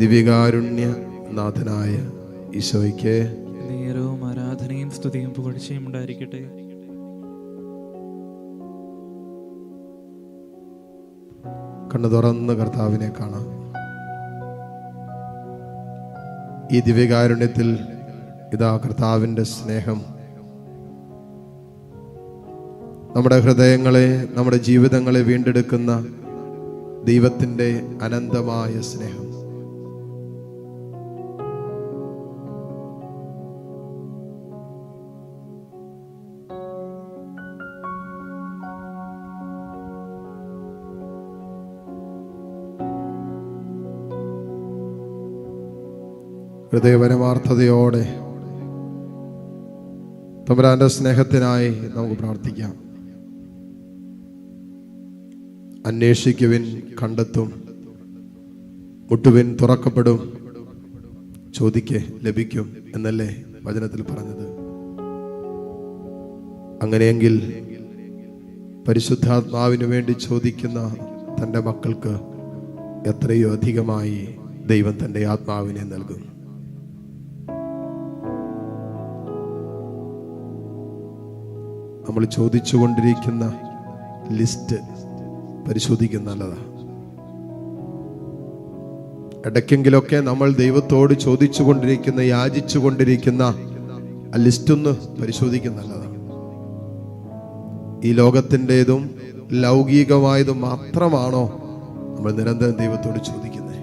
ദിവ്യകാരുണ്യ നാഥനായ ഈശോയ്ക്ക് നേരവും ആരാധനയും സ്തുതിയും പുകഴ്ചയും ഉണ്ടായിരിക്കട്ടെ. കണ്ണു തുറന്ന് കർത്താവിനെ കാണാം. ഈ ദിവ്യകാരുണ്യത്തിൽ ഇതാ കർത്താവിന്റെ സ്നേഹം. നമ്മുടെ ഹൃദയങ്ങളെ നമ്മുടെ ജീവിതങ്ങളെ വീണ്ടെടുക്കുന്ന ദൈവത്തിന്റെ അനന്തമായ സ്നേഹം. ഹൃദയപരമാർത്ഥതയോടെ തമ്പുരാന്റെ സ്നേഹത്തിനായി നമുക്ക് പ്രാർത്ഥിക്കാം. അന്വേഷിക്കുവിൻ കണ്ടെത്തും മുട്ടുവിൻ തുറക്കപ്പെടും ചോദിക്കെ ലഭിക്കും എന്നല്ലേ വചനത്തിൽ പറഞ്ഞത്. അങ്ങനെയെങ്കിൽ പരിശുദ്ധാത്മാവിന് വേണ്ടി ചോദിക്കുന്ന തന്റെ മക്കൾക്ക് എത്രയോ അധികമായി ദൈവം തന്റെ ആത്മാവിനെ നൽകും നമ്മൾ ചോദിച്ചുകൊണ്ടിരിക്കുന്ന ലിസ്റ്റ് പരിശോധിക്കുന്ന നല്ലതാ. ഇടയ്ക്കെങ്കിലൊക്കെ നമ്മൾ ദൈവത്തോട് ചോദിച്ചു ചോദിച്ചുകൊണ്ടിരിക്കുന്ന യാചിച്ചുകൊണ്ടിരിക്കുന്ന ആ ലിസ്റ്റ് ഒന്ന് പരിശോധിക്കുന്ന നല്ലതാണ് ഈ ലോകത്തിന്റെതും ലൗകികമായതും മാത്രമാണോ നമ്മൾ നിരന്തരം ദൈവത്തോട് ചോദിക്കുന്നത്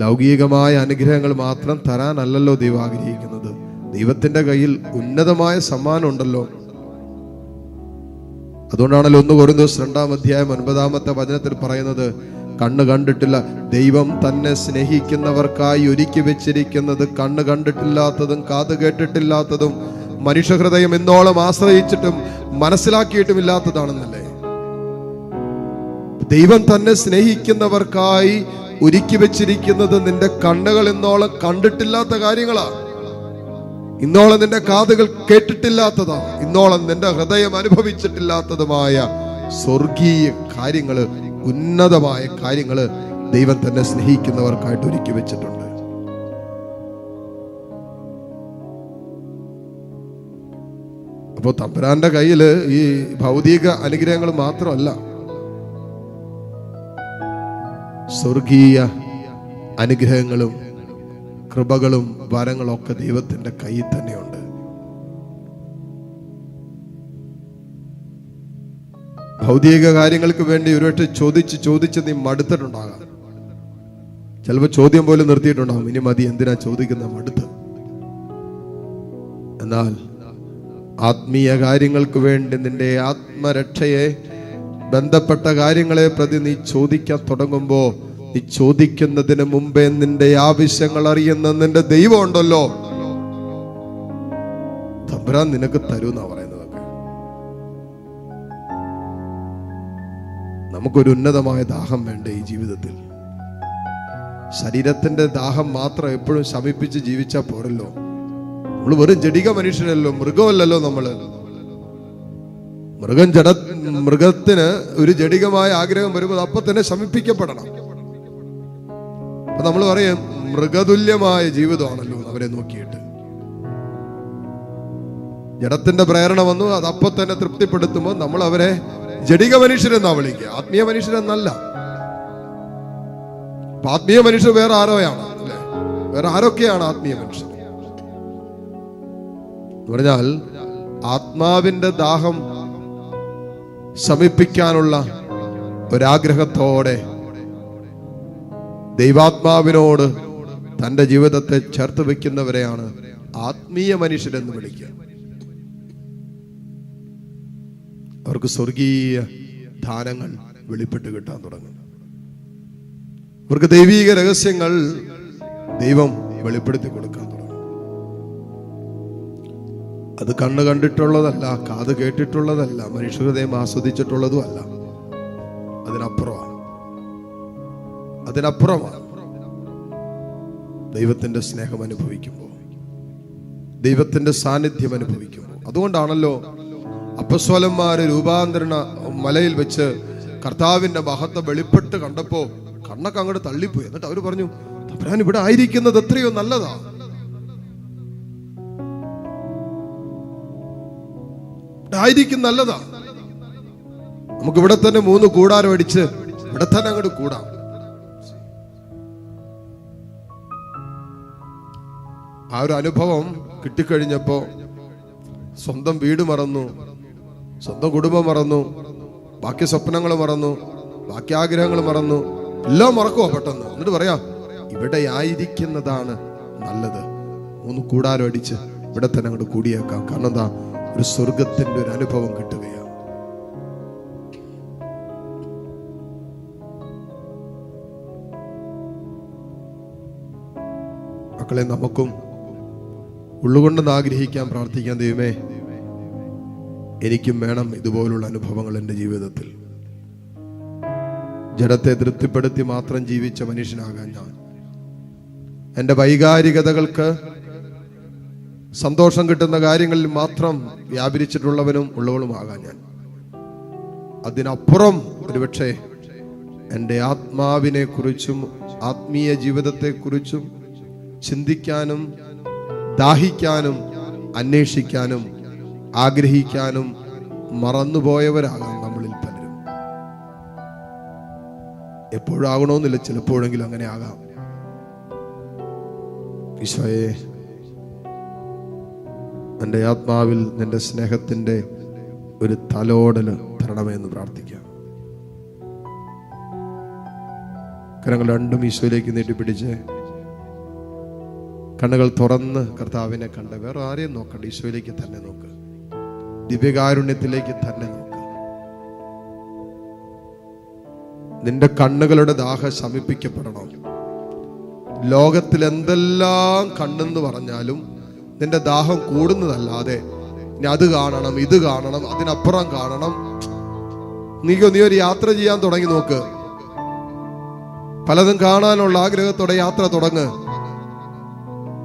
ലൗകികമായ അനുഗ്രഹങ്ങൾ മാത്രം തരാനല്ലല്ലോ ദൈവം ആഗ്രഹിക്കുന്നത്. ദൈവത്തിന്റെ കയ്യിൽ ഉന്നതമായ സമ്മാനം ഉണ്ടല്ലോ അതുകൊണ്ടാണല്ലോ ഒന്ന് ഒരു ദിവസം രണ്ടാം അധ്യായം ഒൻപതാമത്തെ വചനത്തിൽ പറയുന്നത് കണ്ണ് കണ്ടിട്ടില്ല ദൈവം തന്നെ സ്നേഹിക്കുന്നവർക്കായി ഒരുക്കി വെച്ചിരിക്കുന്നത് കണ്ണ് കണ്ടിട്ടില്ലാത്തതും കാത് കേട്ടിട്ടില്ലാത്തതും മനുഷ്യഹൃദയം എന്നോളം ആശ്രയിച്ചിട്ടും മനസ്സിലാക്കിയിട്ടും ഇല്ലാത്തതാണെന്നല്ലേ ദൈവം തന്നെ സ്നേഹിക്കുന്നവർക്കായി ഒരുക്കി വെച്ചിരിക്കുന്നത് നിന്റെ കണ്ണുകൾ എന്നോളം കണ്ടിട്ടില്ലാത്ത കാര്യങ്ങളാണ് ഇന്നോളം നിന്റെ കാതുകൾ കേട്ടിട്ടില്ലാത്തതാ. ഇന്നോളം നിന്റെ ഹൃദയം അനുഭവിച്ചിട്ടില്ലാത്തതുമായ സ്വർഗീയ കാര്യങ്ങൾ ഉന്നതമായ കാര്യങ്ങൾ ദൈവം തന്നെ സ്നേഹിക്കുന്നവർക്കായിട്ട് ഒരുക്കി വെച്ചിട്ടുണ്ട്. അപ്പോൾ തമ്പുരാന്റെ കയ്യിൽ ഈ ഭൗതിക അനുഗ്രഹങ്ങൾ മാത്രമല്ല സ്വർഗീയ അനുഗ്രഹങ്ങളും കൃപകളും വരങ്ങളും ഒക്കെ ദൈവത്തിന്റെ കയ്യിൽ തന്നെയുണ്ട്. ഭൗതിക കാര്യങ്ങൾക്ക് വേണ്ടി ഒരുപക്ഷെ ചോദിച്ച് ചോദിച്ച് നീ മടുത്തിട്ടുണ്ടാകാം. ചിലപ്പോൾ ചോദ്യം പോലും നിർത്തിയിട്ടുണ്ടാകും ഇനി മതി എന്തിനാ ചോദിക്കുന്ന മടുത്ത്? എന്നാൽ ആത്മീയ കാര്യങ്ങൾക്ക് വേണ്ടി നിന്റെ ആത്മരക്ഷയെ ബന്ധപ്പെട്ട കാര്യങ്ങളെ പ്രതി നീ ചോദിക്കാൻ തുടങ്ങുമ്പോ നീ ചോദിക്കുന്നതിന് മുമ്പേ നിന്റെ ആവശ്യങ്ങൾ അറിയുന്ന നിന്റെ ദൈവം ഉണ്ടല്ലോ തമ്പുരാൻ നിനക്ക് തരൂന്നാ പറയുന്നതൊക്കെ. നമുക്കൊരു ഉന്നതമായ ദാഹം വേണ്ട ഈ ജീവിതത്തിൽ? ശരീരത്തിന്റെ ദാഹം മാത്രം എപ്പോഴും ശമിപ്പിച്ച് ജീവിച്ചാൽ പോരല്ലോ. നമ്മൾ വെറും ജടിക മനുഷ്യരല്ലോ മൃഗമല്ലല്ലോ നമ്മൾ മൃഗം ജഡ മൃഗത്തിന് ഒരു ജടികമായ ആഗ്രഹം വരുമ്പോൾ അപ്പൊ തന്നെ ശമിപ്പിക്കപ്പെടണം. അപ്പൊ നമ്മൾ പറയും മൃഗതുല്യമായ ജീവിതമാണല്ലോ അവരെ നോക്കിയിട്ട്. ജഡത്തിന്റെ പ്രേരണ വന്നു അത് അപ്പൊ തന്നെ തൃപ്തിപ്പെടുത്തുമ്പോൾ നമ്മൾ അവരെ ജടിക മനുഷ്യരെന്നാ വിളിക്കുക. ആത്മീയ മനുഷ്യരെന്നല്ല. ആത്മീയ മനുഷ്യർ വേറെ ആരോയാണ് അല്ലെ? വേറെ ആരൊക്കെയാണ് ആത്മീയ മനുഷ്യർ? പറഞ്ഞാൽ ആത്മാവിന്റെ ദാഹം ശമിപ്പിക്കാനുള്ള ഒരാഗ്രഹത്തോടെ ദൈവാത്മാവിനോട് തന്റെ ജീവിതത്തെ ചേർത്ത് വെക്കുന്നവരെയാണ് ആത്മീയ മനുഷ്യരെന്ന് വിളിക്കുക. അവർക്ക് സ്വർഗീയ ദാനങ്ങൾ വെളിപ്പെട്ട് കിട്ടാൻ തുടങ്ങും. അവർക്ക് ദൈവീക രഹസ്യങ്ങൾ ദൈവം വെളിപ്പെടുത്തി കൊടുക്കാൻ തുടങ്ങും. അത് കണ്ണ് കണ്ടിട്ടുള്ളതല്ല കാത് കേട്ടിട്ടുള്ളതല്ല മനുഷ്യഹൃദയം ആസ്വദിച്ചിട്ടുള്ളതും അല്ല അതിനപ്പുറമാണ്. അതിനപ്പുറമാണ് ദൈവത്തിന്റെ സ്നേഹം അനുഭവിക്കുമ്പോൾ ദൈവത്തിന്റെ സാന്നിധ്യം അനുഭവിക്കുമ്പോൾ. അതുകൊണ്ടാണല്ലോ അപ്പസ്വലന്മാര് രൂപാന്തരണ മലയിൽ വെച്ച് കർത്താവിന്റെ മഹത്വം വെളിപ്പെട്ട് കണ്ടപ്പോ കണ്ണൊക്കെ അങ്ങോട്ട് തള്ളിപ്പോയി. എന്നിട്ട് അവർ പറഞ്ഞു തമ്പുരാൻ ഇവിടെ ആയിരിക്കുന്നത് എത്രയോ നല്ലതാ. ആയിരിക്കും നല്ലതാ. നമുക്ക് ഇവിടെ തന്നെ മൂന്ന് കൂടാരം അടിച്ച് ഇവിടെ തന്നെ അങ്ങോട്ട് കൂടാം. ആ ഒരു അനുഭവം കിട്ടിക്കഴിഞ്ഞപ്പോ സ്വന്തം വീട് മറന്നു സ്വന്തം കുടുംബം മറന്നു ബാക്കി സ്വപ്നങ്ങൾ മറന്നു ബാക്കി ആഗ്രഹങ്ങൾ മറന്നു എല്ലാം മറക്കുമോ പെട്ടെന്ന്. എന്നിട്ട് പറയാ ഇവിടെ ആയിരിക്കുന്നതാണ് നല്ലത്. മൂന്ന് കൂടാരം അടിച്ച് ഇവിടെ തന്നെ അങ്ങോട്ട് കൂടിയേക്കാം. കാരണം എന്താ? ഒരു സ്വർഗത്തിന്റെ ഒരു അനുഭവം കിട്ടുകയാണ്. മക്കളെ നമുക്കും ഉള്ളുകൊണ്ടെന്ന് ആഗ്രഹിക്കാൻ പ്രാർത്ഥിക്കാൻ ദൈവമേ എനിക്കും വേണം ഇതുപോലുള്ള അനുഭവങ്ങൾ എന്റെ ജീവിതത്തിൽ. ജഡത്തെ തൃപ്തിപ്പെടുത്തി മാത്രം ജീവിച്ച മനുഷ്യനാകാൻ ഞാൻ. എന്റെ വൈകാരികതകൾക്ക് സന്തോഷം കിട്ടുന്ന കാര്യങ്ങളിൽ മാത്രം വ്യാപരിച്ചിട്ടുള്ളവനും ഉള്ളവളുമാകാൻ ഞാൻ. അതിനപ്പുറം ഒരുപക്ഷെ എന്റെ ആത്മാവിനെ കുറിച്ചും ആത്മീയ ജീവിതത്തെക്കുറിച്ചും ചിന്തിക്കാനും ദാഹിക്കാനും അന്വേഷിക്കാനും ആഗ്രഹിക്കാനും മറന്നുപോയവരാകാം നമ്മളിൽ പലരും. എപ്പോഴാകണമെന്നില്ല ചിലപ്പോഴെങ്കിലും അങ്ങനെ ആകാം. ഈശോയെ എന്റെ ആത്മാവിൽ നിന്റെ സ്നേഹത്തിന്റെ ഒരു തലോടൽ തരണമേ എന്ന് പ്രാർത്ഥിക്കാം. കരങ്ങൾ രണ്ടും ഈശോയിലേക്ക് നീട്ടിപ്പിടിച്ച് കണ്ണുകൾ തുറന്ന് കർത്താവിനെ കണ്ട് വേറെ ആരെയും നോക്കണ്ട. ഈശോയിലേക്ക് തന്നെ നോക്ക്. ദിവ്യകാരുണ്യത്തിലേക്ക് തന്നെ നോക്ക്. നിന്റെ കണ്ണുകളുടെ ദാഹ ശമിപ്പിക്കപ്പെടണം. ലോകത്തിൽ എന്തെല്ലാം കണ്ണെന്ന് പറഞ്ഞാലും നിന്റെ ദാഹം കൂടുന്നതല്ലാതെ ഇനി അത് കാണണം ഇത് കാണണം അതിനപ്പുറം കാണണം. നീ നീ ഒരു യാത്ര ചെയ്യാൻ തുടങ്ങി നോക്ക്. പലതും കാണാനുള്ള ആഗ്രഹത്തോടെ യാത്ര തുടങ്ങ്.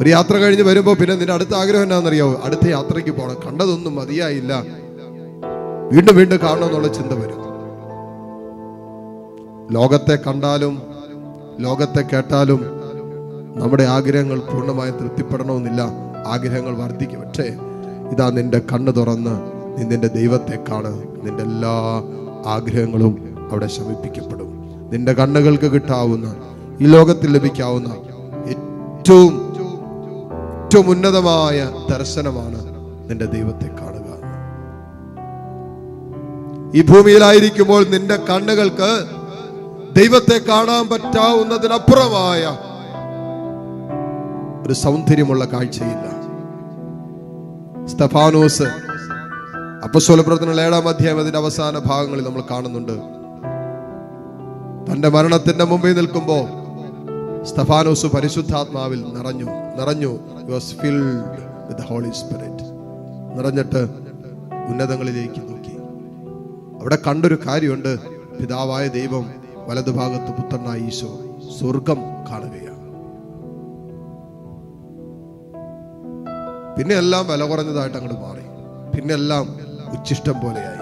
ഒരു യാത്ര കഴിഞ്ഞ് വരുമ്പോ പിന്നെ നിന്റെ അടുത്ത ആഗ്രഹം എന്നാണെന്നറിയാവോ അടുത്ത യാത്രയ്ക്ക് പോകണം കണ്ടതൊന്നും മതിയായില്ല. വീണ്ടും വീണ്ടും കാണണമെന്നുള്ള ചിന്ത വരും. ലോകത്തെ കണ്ടാലും ലോകത്തെ കേട്ടാലും നമ്മുടെ ആഗ്രഹങ്ങൾ പൂർണമായി തൃപ്തിപ്പെടണമെന്നില്ല. ആഗ്രഹങ്ങൾ വർദ്ധിക്കും. പക്ഷേ ഇതാ നിന്റെ കണ്ണ് തുറന്ന് നീ നിന്റെ ദൈവത്തെ കാണ്. നിന്റെ എല്ലാ ആഗ്രഹങ്ങളും അവിടെ ശമിപ്പിക്കപ്പെടും. നിന്റെ കണ്ണുകൾക്ക് കിട്ടാവുന്ന ഈ ലോകത്തിൽ ലഭിക്കാവുന്ന ഏറ്റവും ഏറ്റവും ഉന്നതമായ ദർശനമാണ് നിന്റെ ദൈവത്തെ കാണുക. ഈ ഭൂമിയിലായിരിക്കുമ്പോൾ നിന്റെ കണ്ണുകൾക്ക് ദൈവത്തെ കാണാൻ പറ്റാവുന്നതിനപ്പുറമായ ഒരു സൗന്ദര്യമുള്ള കാഴ്ചയില്ല. സ്തഫാനോസ് അപ്പസ്വല പ്രവർത്തനങ്ങൾ ഏഴാം അധ്യായം അതിന്റെ അവസാന ഭാഗങ്ങളിൽ നമ്മൾ കാണുന്നുണ്ട്. തന്റെ മരണത്തിന്റെ മുമ്പിൽ നിൽക്കുമ്പോൾ സ്തഫാനോസ് പരിശുദ്ധാത്മാവിൽ നിറഞ്ഞു നിറഞ്ഞു. Was filled with holy spirit നിറഞ്ഞിട്ട് ഉന്നതങ്ങളിലേക്ക് നോക്കി. അവിടെ കണ്ടൊരു കാര്യമുണ്ട്. പിതാവായ ദൈവം വലതുഭാഗത്ത് പുത്രനായ ഈശോ സ്വർഗം കാണുകയാണ്. പിന്നെ എല്ലാം വില കുറഞ്ഞതായിട്ട് അങ്ങോട്ട് മാറി. പിന്നെ എല്ലാം ഉച്ചിഷ്ടം പോലെയായി.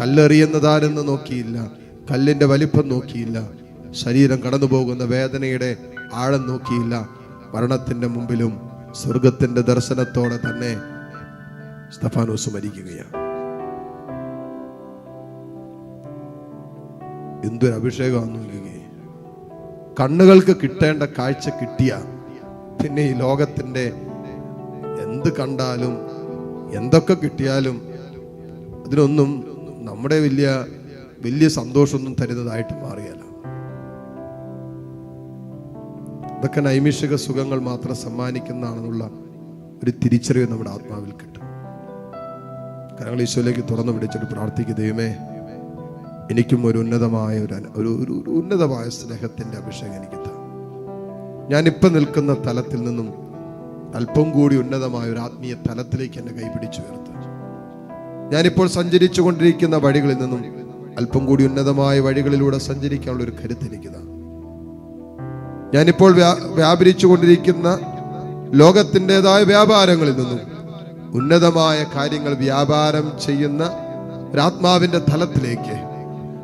കല്ലെറിയുന്നതാരെന്ന് നോക്കിയില്ല. കല്ലിന്റെ വലിപ്പം നോക്കിയില്ല. ശരീരം കടന്നു പോകുന്ന വേദനയുടെ ആഴം നോക്കിയില്ല. മരണത്തിന്റെ മുമ്പിലും സ്വർഗത്തിന്റെ ദർശനത്തോടെ തന്നെ സ്തഫാനോസ് മരിക്കുകയാണ്. എന്തൊരു അഭിഷേകമാണെന്ന് കണ്ണുകൾക്ക് കിട്ടേണ്ട കാഴ്ച കിട്ടിയ പിന്നെ ഈ ലോകത്തിന്റെ എന്ത് കണ്ടാലും എന്തൊക്കെ കിട്ടിയാലും അതിനൊന്നും നമ്മുടെ വലിയ വലിയ സന്തോഷമൊന്നും തരുന്നതായിട്ട് മാറിയല്ല. ഇതൊക്കെ നൈമിഷിക സുഖങ്ങൾ മാത്രം സമ്മാനിക്കുന്നതാണെന്നുള്ള ഒരു തിരിച്ചറിവ് നമ്മുടെ ആത്മാവിൽ കിട്ടും. കാരണം ഈശോയിലേക്ക് തുറന്നു പിടിച്ചിട്ട് പ്രാർത്ഥിക്കുക ദൈവമേ. എനിക്കും ഒരു ഉന്നതമായ ഒരു ഒരു ഉന്നതമായ സ്നേഹത്തിന്റെ അഭിഷേകം എനിക്ക് താ ഞാനിപ്പോൾ നിൽക്കുന്ന തലത്തിൽ നിന്നും അല്പം കൂടി ഉന്നതമായ ഒരു ആത്മീയ തലത്തിലേക്ക് എന്നെ കൈപിടിച്ചു ഉയർത്തുക. ഞാനിപ്പോൾ സഞ്ചരിച്ചു കൊണ്ടിരിക്കുന്ന വഴികളിൽ നിന്നും അല്പം കൂടി ഉന്നതമായ വഴികളിലൂടെ സഞ്ചരിക്കാനുള്ള ഒരു കരുത്ത് ഞാനിപ്പോൾ വ്യാ- വ്യാപരിച്ചു കൊണ്ടിരിക്കുന്ന ലോകത്തിന്റെതായ വ്യാപാരങ്ങളിൽ നിന്നും ഉന്നതമായ കാര്യങ്ങൾ വ്യാപാരം ചെയ്യുന്ന ഒരാത്മാവിന്റെ തലത്തിലേക്ക്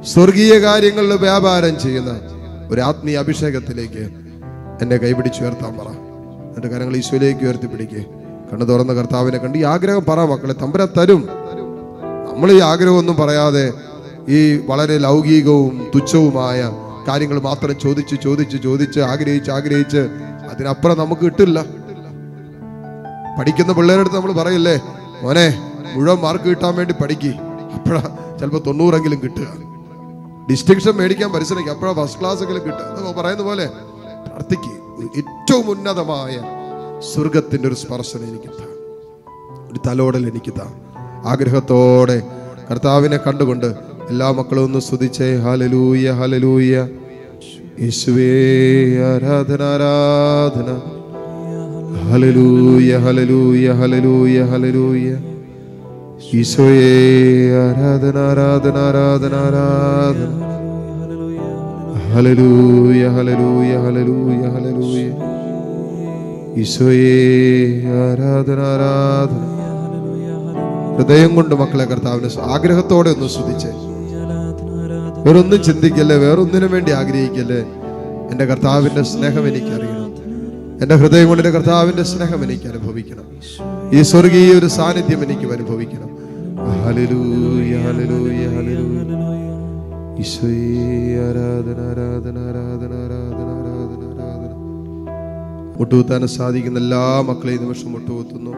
സ്വർഗീയ കാര്യങ്ങളിൽ വ്യാപാരം ചെയ്യുന്ന ഒരു ആത്മീയ അഭിഷേകത്തിലേക്ക് എന്നെ കൈപിടിച്ച് ഉയർത്താൻ പറ. എന്റെ കരങ്ങൾ ഈശോയിലേക്ക് ഉയർത്തി പിടിക്കേ. കണ്ണു തുറന്ന കർത്താവിനെ കണ്ട് ഈ ആഗ്രഹം പറ മക്കളെ തമ്പുരാൻ തരും. നമ്മൾ ഈ ആഗ്രഹമൊന്നും പറയാതെ ഈ വളരെ ലൗകികവും തുച്ഛവുമായ കാര്യങ്ങൾ മാത്രം ചോദിച്ച് ചോദിച്ച് ചോദിച്ച് ആഗ്രഹിച്ച് ആഗ്രഹിച്ച് അതിനപ്പുറം നമുക്ക് കിട്ടില്ല. പഠിക്കുന്ന പിള്ളേരുടെ അടുത്ത് നമ്മൾ പറയില്ലേ മോനെ മുഴുവൻ മാർക്ക് കിട്ടാൻ വേണ്ടി പഠിക്ക്. അപ്പോഴാ ചിലപ്പോൾ തൊണ്ണൂറെങ്കിലും കിട്ടുക. ഡിസ്റ്റിങ്ഷൻ മേടിക്കാൻ പരിശ്രമിക്കുക അപ്പോഴാ ഫസ്റ്റ് ക്ലാസ് എങ്കിലും കിട്ടുക. പറയുന്ന പോലെ പ്രാർത്ഥിക്ക്. ഏറ്റവും ഉന്നതമായ സ്വർഗത്തിന്റെ ഒരു സ്പർശനം എനിക്ക് ഒരു തലോടൽ എനിക്ക് താ ആഗ്രഹത്തോടെ കർത്താവിനെ കണ്ടുകൊണ്ട് എല്ലാ മക്കളും ഒന്ന് സ്തുതിച്ചേ. ഹലലൂയ ഹലലൂയ യേശുവേ ആരാധന ആരാധന. ഹലലൂയ ഹലലൂയ ഹലലൂയ ഹലലൂയ ഈശോയെ ആരാധന ആരാധന ആരാധന ആരാധന. ഹലലൂയ ഹലലൂയ ഹലലൂയ ഹലലൂയ ഈശോയെ ആരാധന ആരാധന. ഹൃദയം കൊണ്ട് മക്കളെ കർത്താവിനെ ആഗ്രഹത്തോടെ ഒന്ന് സ്തുതിച്ചേ. വേറൊന്നും ചിന്തിക്കല്ലേ വേറൊന്നിനും വേണ്ടി ആഗ്രഹിക്കല്ലേ? എന്റെ കർത്താവിന്റെ സ്നേഹം എനിക്കറിയണം. എന്റെ ഹൃദയം കൊണ്ട് എന്റെ കർത്താവിന്റെ സ്നേഹം എനിക്ക് അനുഭവിക്കണം. ഈ സ്വർഗീയ ഒരു സാന്നിധ്യം എനിക്ക് അനുഭവിക്കണം. ആരാധന ആരാധന ആരാധന ആരാധന ആരാധന ആരാധന. സാധിക്കുന്ന എല്ലാ മക്കളെയും നിമിഷം മുട്ടുകുത്തുന്നു.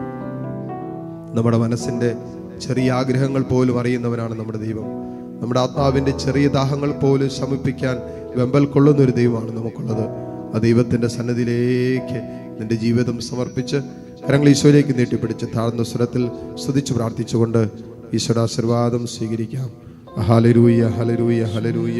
നമ്മുടെ മനസ്സിന്റെ ചെറിയ ആഗ്രഹങ്ങൾ പോലും അറിയുന്നവനാണ് നമ്മുടെ ദൈവം. നമ്മുടെ ആത്മാവിന്റെ ചെറിയ ദാഹങ്ങൾ പോലും ശമിപ്പിക്കാൻ വെമ്പൽ കൊള്ളുന്ന ഒരു ദൈവമാണ് നമുക്കുള്ളത്. ആ ദൈവത്തിന്റെ സന്നദ്ധിയിലേക്ക് നിന്റെ ജീവിതം സമർപ്പിച്ച് കരങ്ങൾ ഈശോയിലേക്ക് നീട്ടിപ്പിടിച്ച് താഴ്ന്ന സ്വരത്തിൽ സ്തുതിച്ച് പ്രാർത്ഥിച്ചുകൊണ്ട് ഈശ്വരാശീർവാദം സ്വീകരിക്കാം. Hallelujah hallelujah hallelujah